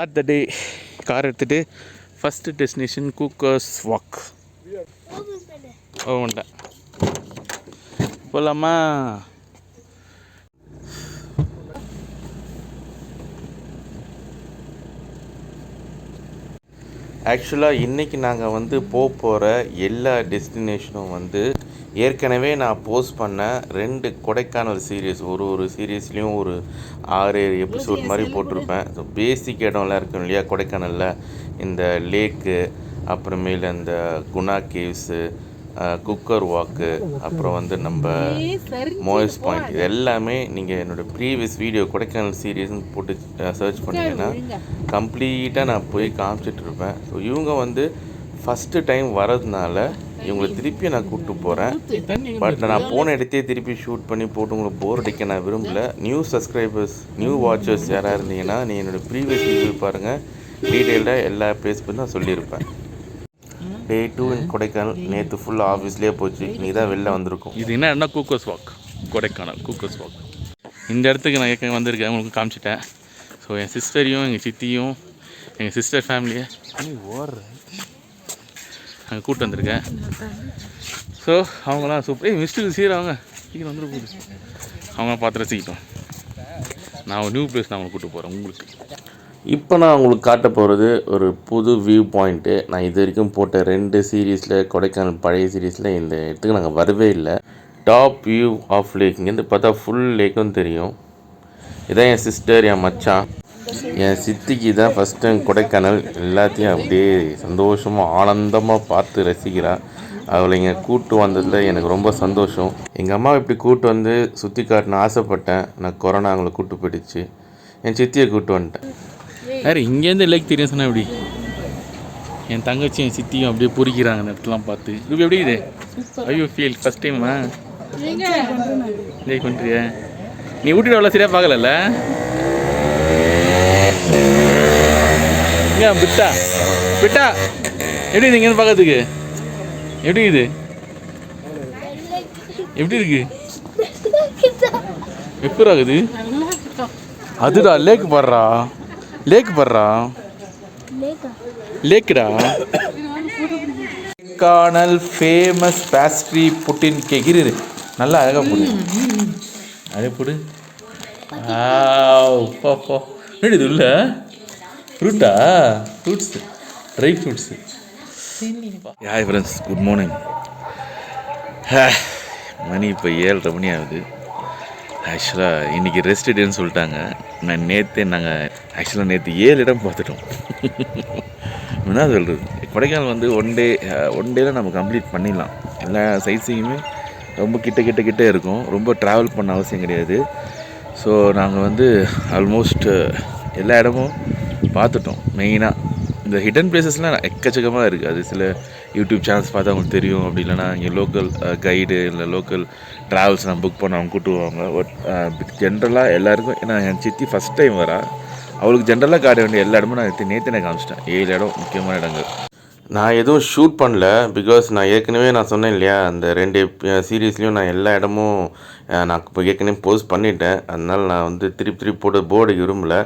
Start the day car எடுத்துகிட்டு first destination Coaker's walk ஓ போகலாமா ஆக்சுவலாக இன்றைக்கி நாங்கள் வந்து போக போகிற எல்லா டெஸ்டினேஷனும் வந்து ஏற்கனவே நான் போஸ்ட் பண்ண ரெண்டு கொடைக்கானல் சீரியஸ் ஒரு ஒரு சீரியஸ்லேயும் ஒரு ஆறு ஏழு எபிசோட் மாதிரி போட்டிருப்பேன். ஸோ பேசிக் இடம்லாம் இருக்கும் இல்லையா கொடைக்கானலில்? இந்த லேக்கு அப்புறமேல இந்த குணா கேவ்ஸு குக்கர் வாக்கு அப்புறம் வந்து நம்ம மோயஸ் பாயிண்ட். இது எல்லாமே நீங்கள் என்னோடய ப்ரீவியஸ் வீடியோ கொடைக்கானல் சீரியஸ்னு போட்டு சர்ச் பண்ணிங்கன்னா கம்ப்ளீட்டாக நான் போய் காமிச்சிட்டு இருப்பேன். ஸோ இவங்க வந்து ஃபஸ்ட்டு டைம் வரதுனால இவங்களை திருப்பி நான் கூப்பிட்டு போகிறேன் பட் நான் போன இடத்தையே திருப்பி ஷூட் பண்ணி போட்டு உங்களுக்கு போர் அடிக்க நான் விரும்பல. நியூ சப்ஸ்கிரைபர்ஸ் நியூ வாட்சர்ஸ் யாராக இருந்தீங்கன்னா நீ என்னோடய ப்ரீவியஸ் வீடியோ பாருங்கள் டீட்டெயில்டாக எல்லா பிளேஸ் பற்றி நான் சொல்லியிருப்பேன். Day two in Kodaikanal. நேற்று ஃபுல்லாக ஆஃபீஸ்லேயே போச்சு. நீ தான் வெளில வந்திருக்கும். இது என்ன Coaker's walk Kodaikanal Coaker's walk இந்த இடத்துக்கு நான் ஏற்கனவே வந்திருக்கேன். உங்களுக்கு காமிச்சிட்டேன். ஸோ என் சிஸ்டரையும் எங்கள் சித்தியும் எங்கள் சிஸ்டர் ஃபேமிலியை அங்கே கூப்பிட்டு வந்திருக்கேன். ஸோ அவங்களாம் சூப்பர் ஏய் மிஸ்டர் சீரவங்க சீக்கிரம் வந்துட்டு போகுது அவங்க பார்த்து ரசிக்கிட்டோம் நான் ஒரு நியூ பிளேஸ் நான் அவங்களை கூப்பிட்டு போகிறேன் உங்களுக்கு. இப்போ நான் உங்களுக்கு காட்ட போகிறது ஒரு புது வியூ பாயிண்ட்டு நான் இது வரைக்கும் போட்ட ரெண்டு சீரீஸில் கொடைக்கானல் பழைய சீரீஸில் இந்த இடத்துக்கு நாங்கள் வரவே இல்லை. டாப் வியூ ஆஃப் லேக் இங்கேருந்து பார்த்தா ஃபுல் லேக்கும் தெரியும். இதான் என் சிஸ்டர் என் மச்சான். என் சித்திக்கு தான் ஃபஸ்ட் டைம் கொடைக்கானல். எல்லாத்தையும் அப்படியே சந்தோஷமாக ஆனந்தமாக பார்த்து ரசிக்கிறா. அவளை இங்கே கூட்டு வந்ததில் எனக்கு ரொம்ப சந்தோஷம். எங்கள் அம்மா இப்படி கூட்டு வந்து சுற்றி காட்டணும் ஆசைப்பட்டேன். நான் கொரோனா அவங்கள கூட்டு போயிடுச்சு. என் சித்தியை கூட்டு வந்துட்டேன். வேறு இங்கேருந்து லேக் தெரியும் சொன்னா எப்படி? என் தங்கச்சி என் சித்தியும் அப்படியே பொறிக்கிறாங்க அந்த இடத்துலாம் பார்த்து. இது எப்படி இது ஐயோ ஃபீல் ஃபஸ்ட் டைமா டேய் பண்ணுறிய நீ ஊட்டிட்டு அவ்வளோ சரியாக பார்க்கலல்ல? ஏன் பிட்டா? பிட்டா எப்படி இது பார்க்கறதுக்கு எப்படி இது எப்படி இருக்கு? எப்படி ஆகுது அதுடா லேக் பாடுறா. லேக் பாடுறா. லேக்குடா. கானல் ஃபேமஸ் பேஸ்ட்ரி புட்டின் கேக் இரு நல்லா அழகாக போடு. அதே போடு. ஆவ், போ, போ. இது உள்ள? ஃப்ரூட்டா fruits dry fruits hi friends good morning மணி இப்போ ஏழரை மணி ஆகுது. ஆக்சுவலாக இன்றைக்கி ரெஸ்ட் டேன்னு சொல்லிட்டாங்க. நான் நேற்று நாங்கள் ஆக்சுவலாக நேற்று ஏழு இடம் பார்த்துட்டோம். என்ன சொல்கிறது கொடைக்கானல் வந்து ஒன் டே ஒன் டேயில் நம்ம கம்ப்ளீட் பண்ணிடலாம். எல்லா சைட்ஸையுமே ரொம்ப கிட்ட கிட்ட கிட்டே இருக்கும். ரொம்ப ட்ராவல் பண்ண அவசியம் கிடையாது. ஸோ நாங்கள் வந்து ஆல்மோஸ்ட் எல்லா இடமும் பார்த்துட்டோம். மெயினாக இந்த ஹிடன் பிளேசஸ்லாம் எக்கச்சக்கமாக இருக்குது அது சில யூடியூப் சேனல்ஸ் பார்த்தா அவங்களுக்கு தெரியும். அப்படி இல்லைனா இங்கே லோக்கல் கைடு இல்லை லோக்கல் ட்ராவல்ஸ் நான் புக் பண்ண அவங்க கூட்டுவாங்க. பட் ஜென்ரலாக எல்லாருக்கும் ஏன்னா என் சித்தி ஃபஸ்ட் டைம் வரா. அவளுக்கு ஜென்ரலாக காட்ட வேண்டிய எல்லா இடமும் நான் நேற்று நான் காமிச்சிட்டேன். ஏழு இடம் முக்கியமான இடங்கள். நான் எதுவும் ஷூட் பண்ணல. பிகாஸ் நான் ஏற்கனவே நான் சொன்னேன் இல்லையா அந்த ரெண்டு சீரீஸ்லேயும் நான் எல்லா இடமும் நான் இப்போ ஏற்கனவே போஸ்ட் பண்ணிட்டேன். அதனால் நான் வந்து திருப்பி திருப்பி போட்டு போர்டு விரும்பல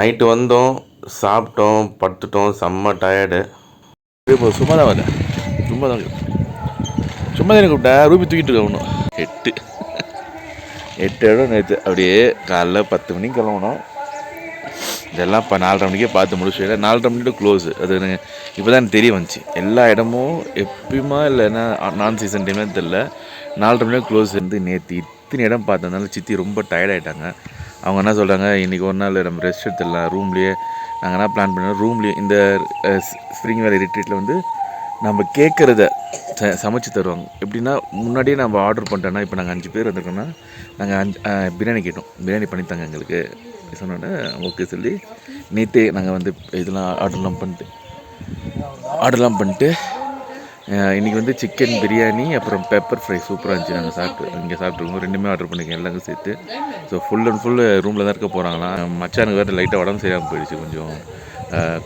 நைட்டு வந்தோம். சாப்பிட்டோம் படுத்துட்டோம் செம்ம டயர்டு இப்போ சும்மா தான் வரேன் சும்மா தான் சும்மா தான் கூப்பிட்டா. ரூபி தூக்கிட்டு இருக்க ஒன்றும் எட்டு. எட்டு இடம் நேற்று அப்படியே காலைல பத்து மணிக்கு கிளம்பணும் இதெல்லாம் இப்போ நாலரை மணிக்கே பார்த்து முடிச்சு நாலரை மணிக்கு க்ளோஸு அது எனக்கு இப்போ தான் எனக்கு தெரிய வந்துச்சு. எல்லா இடமும் எப்பயுமா இல்லைன்னா நான் சீசன் டைம்ல தெரில நாலரை மணிக்கு க்ளோஸ் இருந்து நேற்று இத்தனை இடம் பார்த்ததுனால சித்தி ரொம்ப டயர்டாயிட்டாங்க அவங்க என்ன சொல்கிறாங்க இன்றைக்கி ஒரு நாள் நம்ம ரெஸ்ட் எடுத்துடலாம். ரூம்லேயே நாங்கள் என்ன பிளான் பண்ணோம் ரூம்லேயே இந்த ஸ்ப்ரிங் வேலை ரிட்ரீட்டில் வந்து நம்ம கேட்குறத ச சமைச்சு தருவாங்க. எப்படின்னா முன்னாடியே நம்ம ஆர்டர் பண்ணிட்டோன்னா இப்போ நாங்கள் அஞ்சு பேர் வந்திருக்கோம்னா நாங்கள் அஞ்சு பிரியாணி கேட்டோம். பிரியாணி பண்ணித்தாங்க எங்களுக்கு. சொன்னோன்னே ஓகே சொல்லி நேற்றே நாங்கள் வந்து இதெல்லாம் ஆர்டர்லாம் பண்ணிட்டு ஆர்டர்லாம் பண்ணிட்டு இன்றைக்கி வந்து சிக்கன் பிரியாணி அப்புறம் பெப்பர் ஃப்ரை சூப்பராக இருந்துச்சு. நாங்கள் சாப்பிட்டு இங்கே சாப்பிட்ருக்கோம் ரெண்டுமே ஆர்டர் பண்ணிக்கோங்க எல்லாரும் சேர்த்து. ஸோ ஃபுல் அண்ட் ஃபுல் ரூமில் தான் இருக்க போகிறாங்களா மச்சானுக்கு வேறு லைட்டாக உடம்பு சரியாமல் போயிடுச்சு கொஞ்சம்.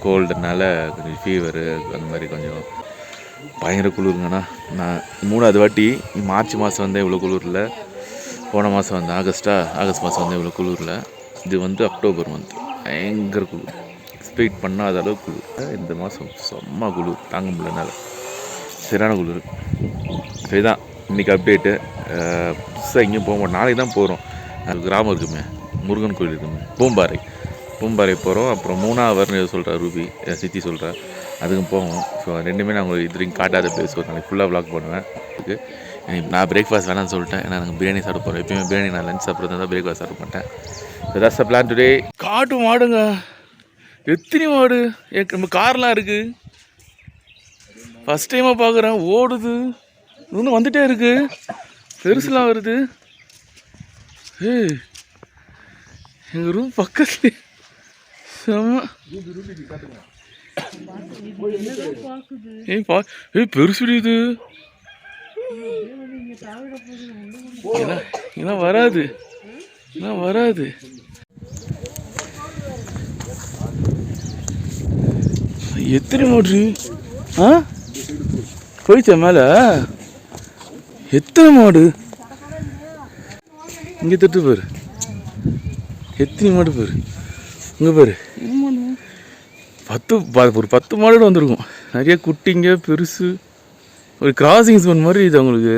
கோல்டுனால கொஞ்சம் ஃபீவரு அந்த மாதிரி கொஞ்சம் பயங்கர குளிருங்கண்ணா. நான் மூணாவது வாட்டி மார்ச் மாதம் வந்தேன் இவ்வளோ குளிரில். போன மாதம் வந்தேன். ஆகஸ்ட்டா ஆகஸ்ட் மாதம் வந்தேன் இவ்வளோ குளிரில். இது வந்து அக்டோபர் மந்த் பயங்கர குளிர். எக்ஸ்பெக்ட் பண்ணாத அளவுக்கு குளிர். இந்த மாதம் செம்ம குளிர். தாங்க முடியலனால சரியான குளிர். சரிதான். இன்றைக்கி அப்டேட்டு புதுசாக எங்கேயும் போக மாட்டோம் நாளைக்கு தான் போகிறோம் அது கிராமம் இருக்குமே. முருகன் கோயில் இருக்குமே. பூம்பாறை. பூம்பாறை போகிறோம் அப்புறம் மூணாவதுன்னு சொல்கிறா ரூபி. சித்தி சொல்கிறா அதுக்கும் போவோம். ஸோ ரெண்டுமே நான் உங்களுக்கு இது வரைக்கும் காட்டாத பேசுவோம் நாளைக்கு ஃபுல்லாக ப்ளாக் பண்ணுவேன். அதுக்கு நான் பிரேக்ஃபாஸ்ட் வேணாம்னு சொல்லிட்டேன். ஏன்னா எனக்கு பிரியாணி சாப்பிட போகிறேன் எப்பயுமே பிரியாணி நான் லஞ்ச் சாப்பிட்றது தான் பிரேக்ஃபாஸ்ட் சாப்பிட மாட்டேன். So that's a plan today காட்டு மாடுங்க. எத்தனை மாடு? நம்ம கார்லாம் இருக்குது ஃபஸ்ட் டைமாக பார்க்குறேன் ஓடுது. இன்னும் வந்துட்டே இருக்கு. பெருசுலாம் வருது. ஏ எங்கள் ரூம் பக்கத்துல செம்ம ஏய் பா ஏய் பெருசுடி இது. இதெல்லாம் வராது. இதெல்லாம் வராது. எத்தனை மோட்ரு ஆ? போயிச்சா மேலே எத்தனை மாடு? இங்கே தொட்டு பாரு. எத்தனை மாடு பாரு? இங்கே பாரு. பத்து ஒரு பத்து மாடு வந்திருக்கும். நிறைய குட்டிங்க பெருசு. ஒரு கிராசிங் ஸ்போன் மாதிரி இது அவங்களுக்கு.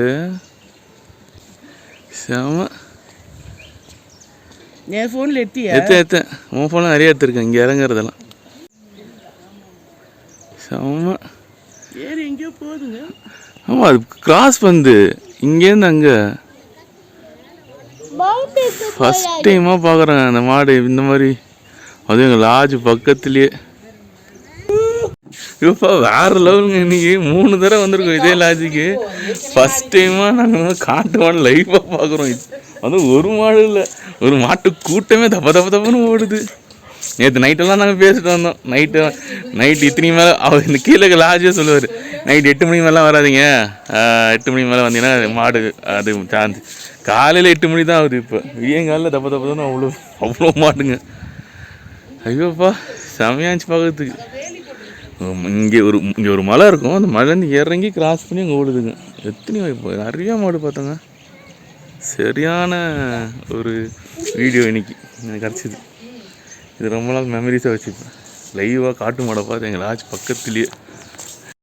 செம. என் ஃபோனில் எத்தியா எத்தேன் எத்தேன் உன் ஃபோனில் நிறைய எடுத்திருக்கேன். இங்கே இறங்குறதெல்லாம். செம. ஏறி எங்கேயோ போகுதுங்க. ஆமாம் அது கிராஸ் வந்து இங்கேருந்து அங்கே. ஃபஸ்ட் டைமாக பார்க்குறேன் அந்த மாடு இந்த மாதிரி. அதுவும் எங்கள் லாட்ஜ் பக்கத்துலேயே இப்போ வேற லெவலுங்க இன்னைக்கு. மூணு தடவை வந்திருக்கோம் இதே லாஜிக்கு ஃபஸ்ட் டைமாக நாங்கள் காட்டு மாடு லைஃபாக பார்க்குறோம் அதுவும் ஒரு மாடு இல்லை. ஒரு மாட்டு கூட்டமே தப்ப தப்ப தப்புன்னு ஓடுது. நேற்று நைட்டெல்லாம் நாங்கள் பேசிட்டு வந்தோம். நைட்டு நைட் இத்தனை மேலே அவர் இந்த கீழே லாஜே சொல்லுவார். நைட் எட்டு மணி மேலாம் வராதீங்க. எட்டு மணி மேலே வந்தீங்கன்னா மாடு அது சார்ந்து காலையில் எட்டு மணி தான் ஆகுது இப்போ. விடியங்காலில் தப்ப தப்ப தான் அவ்வளோ அவ்வளோ மாடுங்க. ஐயோப்பா செமையாச்சு பார்க்கறதுக்கு இங்கே ஒரு இங்கே ஒரு மலை இருக்கும். அந்த மலைலேருந்து இறங்கி கிராஸ் பண்ணி அங்கே ஓடுதுங்க. எத்தனை இப்போ நிறைய மாடு பார்த்தோங்க. சரியான ஒரு வீடியோ இன்னைக்கு. எனக்கு கிடச்சிது. இது ரொம்ப நாள் மெமரிஸாக வச்சுப்பேன். லைவாக காட்டு மாடை பார்த்து எங்கள் லாட்ஜ் பக்கத்துலேயே.